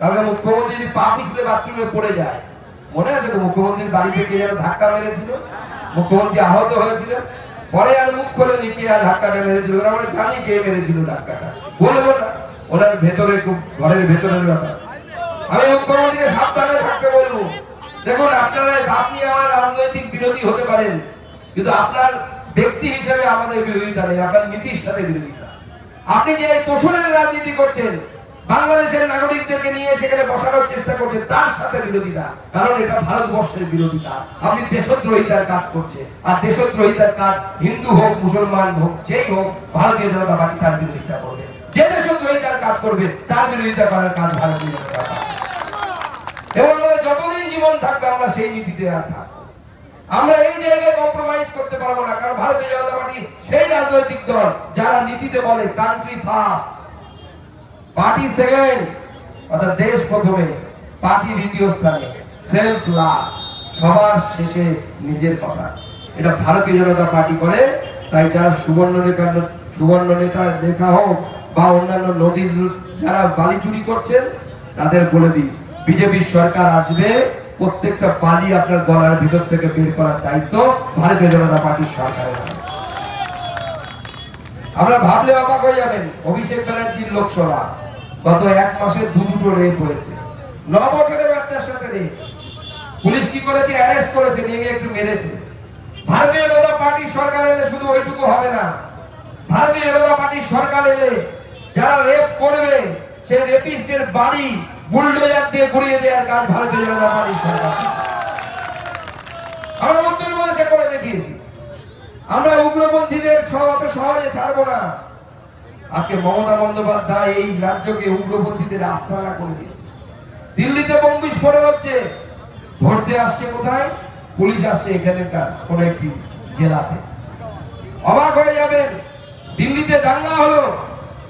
কালকে মুখ্যমন্ত্রী পা পিছলে বাথরুমে পড়ে যায়, মনে আছে তো মুখ্যমন্ত্রীর বাড়িতে কে যেন ধাক্কা মেরেছিল? মুখ্যমন্ত্রী আহত পরে আর মুখ নিকে আর ধাক্কাটা মেরেছিল। ওরা জানি কে মেরেছিল ধাক্কাটা। বলব না। ওনার ভেতরে খুব, ঘরের ভেতরের ব্যাপার। আমি মুখ্যমন্ত্রীকে সাবধানে থাকতে বলব। দেখুন, আপনারা আপনি আমার রাজনৈতিক বিরোধী হতে পারেন, কিন্তু আপনার ব্যক্তি হিসেবে আমাদের বিরোধিতা নেই, আপনার নীতির সাথে বিরোধিতা। আপনি যে তোষণের রাজনীতি করছেন বাংলাদেশের নাগরিকদেরকে নিয়ে সেখানে বসানোর চেষ্টা করছেন তার সাথে বিরোধিতা কারণ এটা ভারতবর্ষের বিরোধিতা। আপনি দেশদ্রোহিতার কাজ করছে। আর দেশদ্রোহিতার কাজ হিন্দু হোক, মুসলমান হোক, যেই হোক, ভারতীয় জনতা পার্টি তার বিরোধিতা করবে। যে দেশদ্রোহিতার কাজ করবে, তার বিরোধিতা করার কাজ ভারতীয় জনতা পার্টি। এবং যতদিন জীবন থাকবে, আমরা সেই নীতিতে আর থাকব। আমরা এই জায়গায় কম্প্রোমাইজ করতে পারব না, কারণ ভারতীয় জনতা পার্টি সেই রাজনৈতিক দল যারা নীতিতে বলে কান্ট্রি ফার্স্ট পার্টি সেকেন্ড, অর্থাৎ দেশ প্রথমে, পার্টি দ্বিতীয় স্থানে সেলফ লাভ সবার শেষে নিজের কথা এটা ভারতীয় জনতা পার্টি করে তাই যারা সুবর্ণ রেখা সুবর্ণ নেতা লেখা হোক, বা অন্যান্য নদীর যারা বালি চুরি করছেন, তাদের বলে দিই বিজেপির সরকার আসবে, প্রত্যেকটা বালি আপনার গলার ভিতর থেকে বের করার দায়িত্ব ভারতীয় জনতা পার্টির সরকারের। আমরা ভাবলে অবাক হয়ে যাবেন, অভিষেক ব্যানার্জির লোকসভা গত এক মাসে দু দুটো রেপ হয়েছে। ন বছরের বাচ্চার সাথে রেপ পুলিশ কি করেছে? অ্যারেস্ট করেছে, নিয়ে একটু মেরেছে। ভারতীয় জনতা পার্টির সরকার এলে শুধু ওইটুকু হবে না। ভারতীয় জনতা পার্টির সরকার এলে যারা রেপ করবে, সেই রেপিস্টের বাড়ি বুলডোজার দিয়ে ঘুরিয়ে দেওয়ার কাজ ভারতীয় জনতা পার্টির সরকার আমরা উত্তরপ্রদেশে করে দেখিয়েছি। আমরা উগ্রপন্থীদের সহজে ছাড়বো না। আজকে মমতা বন্দ্যোপাধ্যায় এই রাজ্যকে উগ্রপন্থীদের আস্তানা করে দিয়েছে। দিল্লিতে বোম বিস্ফোরণ হচ্ছে। ধরতে আসছে কোথায়? পুলিশ আসছে এখানকার কোন একটি জেলাতে। অবাক হয়ে যাবেন, দিল্লিতে দাঙ্গা হলো।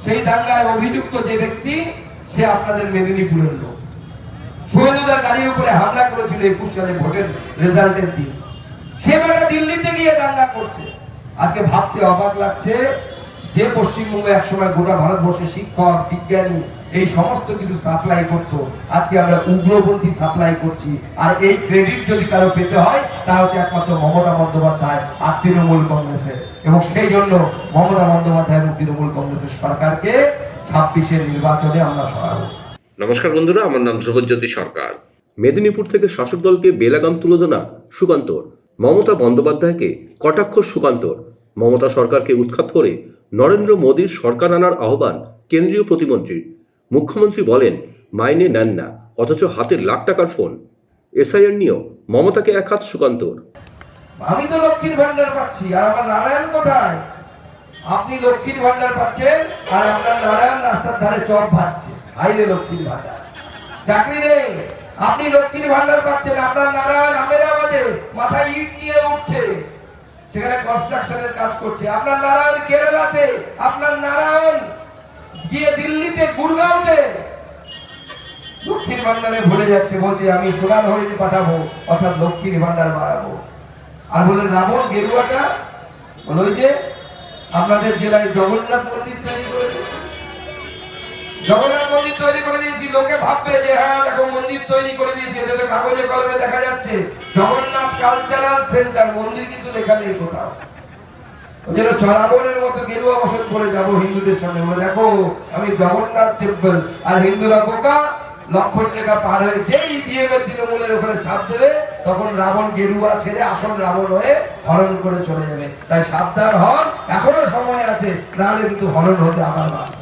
সেই দাঙ্গায় অভিযুক্ত যে ব্যক্তি, সে আপনাদের মেদিনীপুরের লোক। শুভেন্দুদার গাড়ির উপরে হামলা করেছিল একুশ সালে ভোটের রেজাল্টের দিন। সেবারে দিল্লিতে গিয়ে দাঙ্গা করছে। আজকে ভাবতে অবাক লাগছে যে পশ্চিমবঙ্গে একসময় গোটা ভারতবর্ষে শিক্ষক, বিজ্ঞানী, এই সমস্ত কিছু সাপ্লাই করতো, আজকে আমরা উগ্রপন্থী সাপ্লাই করছি। আর এই ক্রেডিট যদি কারও পেতে হয়, তা হচ্ছে একমাত্র মমতা বন্দ্যোপাধ্যায় আর তৃণমূল কংগ্রেসের। এবং সেই জন্য মমতা বন্দ্যোপাধ্যায় এবং তৃণমূল কংগ্রেসের সরকারকে ছাব্বিশের নির্বাচনে আমরা সরাবো। নমস্কার বন্ধুরা, আমার নাম ধ্রুবজ্যোতি সরকার। মেদিনীপুর থেকে শাসক দলকে বেলাগাম তুলোধনা, সুকান্তর। মমতা বন্দ্যোপাধ্যায়কে কটাক্ষ সুকান্তর। মমতা সরকারকে উৎখাত করে নরেন্দ্র মোদীর সরকার আনার আহ্বান কেন্দ্রীয় প্রতিমন্ত্রীর মুখ্যমন্ত্রী বলেন, মাইনে নেন না, অথচ হাতে লাখ টাকার ফোন। এসআইআর নিয়েও মমতাকে এক হাত সুকান্তর। আমি তো লক্ষ্মীর ভান্ডার পাচ্ছি, আর আমার নারায়ণ কোথায়? আপনি লক্ষ্মীর ভান্ডার পাচ্ছেন, আর আপনার নারায়ণ রাস্তার ধারে চপ ভাজছে। হাইরে লক্ষ্মীর ভান্ডার চাকরি নেই আপনি লক্ষ্মীর ভান্ডার পাচ্ছেন, আপনার নারায়ণ আমেদাবাদে মাথায় ইট নিয়ে উঠছে। সেখানে কনস্ট্রাকশনের কাজ করছে। আপনার নারায়ণ কেরালাতে, আপনার নারায়ণ গিয়ে দিল্লিতে, গুরগাঁওতে লক্ষ্মীর ভান্ডারে ভুলে যাচ্ছে, বলছে, আমি সোনার হরিণ পাঠাবো, অর্থাৎ লক্ষ্মীর ভান্ডার বাড়াবো। আর বলে রাবণ, গেরুয়াটা বলে যে, আপনাদের জেলায় জগন্নাথ মন্দির তৈরি করেছে? জগন্নাথ মন্দির তৈরি করে দিয়েছি। লোকে ভাববে যে হ্যাঁ দেখো, মন্দির তৈরি করে দিয়েছে, এটা কাগজে কলমে দেখা যাচ্ছে। জগন্নাথ কালচারাল সেন্টার মন্দির কিন্তু লেখা নেই কোথাও হিন্দুরা তখন রাবণ গেরুয়া ছেড়ে আসল রাবণ হয়ে হরণ করে চলে যাবে। তাই সাবধান হন, এখনও সময় আছে, নাহলে কিন্তু হরণ হতে আবার বাধ্য